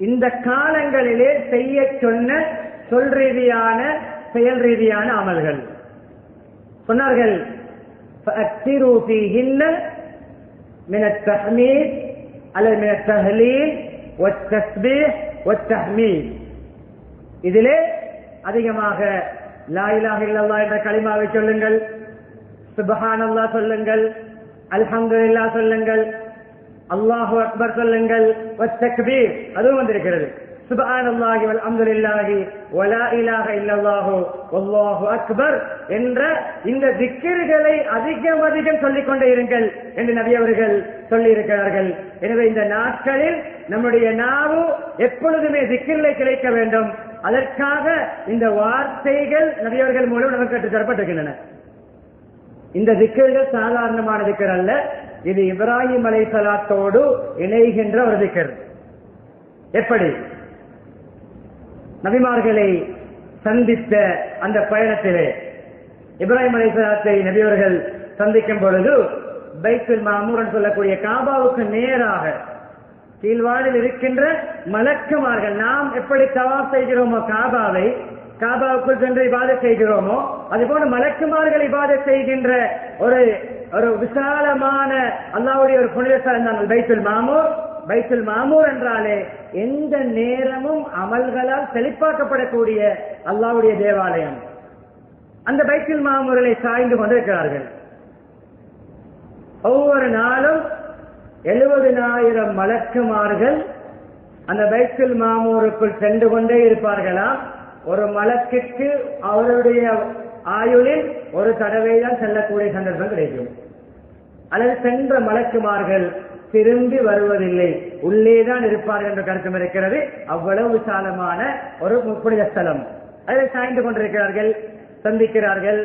இந்த காலங்களிலே செய்ய சொன்ன சொல் ரீதியான செயல் ரீதியான அமல்கள் சொன்னார்கள் فأكثروا فيهن من التحميد அல்லது من التهليل والتسبيح والتحميد இதிலே அதிகமாக லா இலாஹ இல்லல்லாஹ் என்ற கலிமாவை சொல்லுங்கள் சுபஹானல்லாஹ் சொல்லுங்கள் அல்ஹம்துலில்லாஹ் சொல்லுங்கள் அல்லாஹு அக்பர் சொல்லுங்கள் அதுவும் வந்திருக்கிறது. சுபஹானல்லாஹி வல் அல்ஹம்துலில்லாஹி வலா இலாக இல்லல்லாஹு வல்லாஹு அக்பர் என்ற இந்த திக்கர்களை அதிகம் அதிகம் சொல்லிக் கொண்டே இருங்கள் என்று நபி அவர்கள் சொல்லி இருக்கிறார்கள் எனவே இந்த நாட்களில் நம்முடைய நாவு எப்பொழுதுமே திக்கிர்களை கிடைக்க வேண்டும். அதற்காக இந்த வார்த்தைகள் நபியவர்கள் மூலம் நமக்கு தரப்பட்டிருக்கின்றன இந்த திக்கர்கள் சாதாரணமான திக்கர் அல்ல. இது இப்ராஹிம் அலை சலாத்தோடு இணைகின்ற ஒரு திக்கர் எப்படி? நபிமார்களை சந்தித்த அந்த பயணத்திலே இப்ராஹிம் அலை சலாத்தை நபியவர்கள் சந்திக்கும் பொழுது பைத்துல் மாமூரன் சொல்லக்கூடிய காபாவுக்கு நேராக கீழ்வாழில் இருக்கின்ற மலக்குமார்கள் நாம் எப்படி தவாப் செய்கிறோமோ காபாவை காபாவுக்குள் சென்று இபாத செய்கிறோமோ அதுபோல மலக்குமார்கள் இபாத செய்கின்ற ஒரு ஒரு விசாலமான அல்லாவுடைய ஒரு புனித ஸ்தலம் தான் பைத்துல் மாமூர். பைத்துல் மாமூர் என்றாலே எந்த நேரமும் அமல்களால் செழிப்பாக்கப்படக்கூடிய அல்லாவுடைய தேவாலயம். அந்த பைத்துல் மாமூர்களை சாய்ந்து கொண்டிருக்கிறார்கள். ஒவ்வொரு நாளும் எழுபதினாயிரம் மலக்குமார்கள் அந்த பைத்துல் மாமூருக்குள் சென்று கொண்டே இருப்பார்களாம் ஒரு மலக்கிற்கு அவருடைய ஆயுளில் ஒரு தடவை தான் செல்லக்கூடிய சந்தர்ப்பம் கிடைக்கும். அல்லது சென்ற மலக்குமார்கள் திரும்பி வருவதில்லை உள்ளேதான் இருப்பார்கள் என்ற கருத்தும் இருக்கிறது. அவ்வளவு விசாலமான ஒரு புனித ஸ்தலம் அதில் சாய்ந்து கொண்டிருக்கிறார்கள் சந்திக்கிறார்கள்.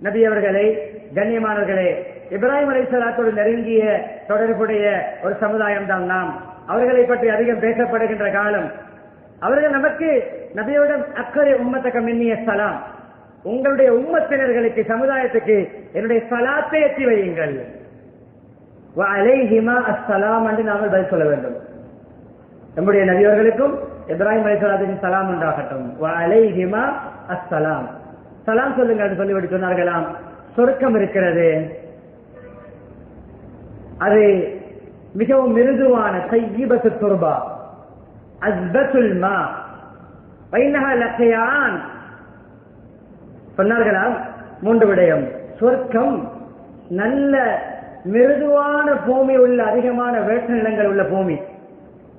நபி அவர்களை கண்ணியமானவர்களே இப்ராஹிம் அலைசலாத்தோடு நெருங்கிய தொடர்புடைய ஒரு சமுதாயம் தான் நாம். அவர்களை பற்றி அதிகம் பேசப்படுகின்ற காலம். அவர்கள் நமக்கு நபியோடம் அக்கறை உம்மத்தக்க மின்னிய சலாம். உங்களுடைய உம்மத்தினர்களுக்கு சமுதாயத்துக்கு என்னுடைய சலாத்தை எத்தி வையுங்கள். அலைஹிமா அஸ்ஸலாம் என்று நாங்கள் பதில் சொல்ல வேண்டும். நம்முடைய நபியவர்களுக்கும் இப்ராஹிம் அலைசலாத்தின் சலாம் உண்டாகட்டும். அலைஹிமா அஸ்ஸலாம். சலாம் சொல்லுங்கள் சொல்லிவிட்டு சொன்னார்களாம். சொர்க்கம் இருக்கிறது. அது மிகவும் மிருதுவான தையீபத்து துர்பா. அஸ்பத்துல் மா. வைனஹா லக்கையான் சொன்னார்களாம் மூன்று விடயம். சொர்க்கம் நல்ல மிருதுவான பூமி உள்ள அதிகமான வேட்ட நிலங்கள் உள்ள பூமி.